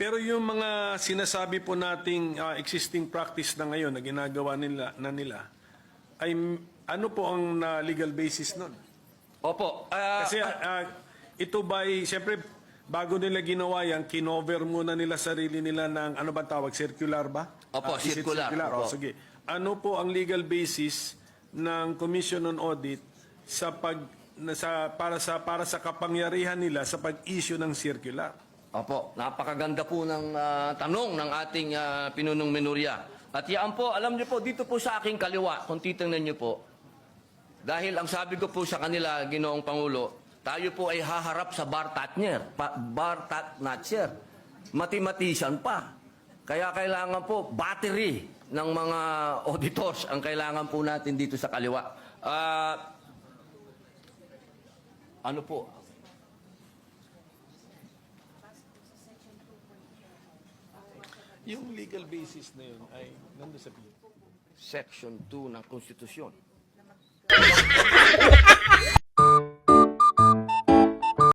Pero yung mga sinasabi po nating ah, existing practice na ngayon na ginagawa nila na nila ay ano po ang ah, legal basis nun? Opo. ah, Kasi ah, ito ba siyempre bago nila ginawa yan, kinover muna nila sarili nila ng ano ba tawag circular ba? Opo, is it circular. O, Opo. sige. Ano po ang legal basis ng Commission on Audit sa pag na sa para sa para sa kapangyarihan nila sa pag-issue ng circular? Opo, napakaganda po ng ah, tanong ng ating ah, pinunong menorya. At yan po, alam niyo po, dito po sa aking kaliwa, kung titingnan niyo po, dahil ang sabi ko po sa kanila, Ginoong Pangulo, tayo po ay haharap sa bar tatner, pa, bar tatnatcher. Mathematician pa. Kaya kailangan po battery ng mga auditors ang kailangan po natin dito sa kaliwa. Ah, ano po? Yung legal basis na yun ay nandun sa. Section 2 ng Konstitusyon.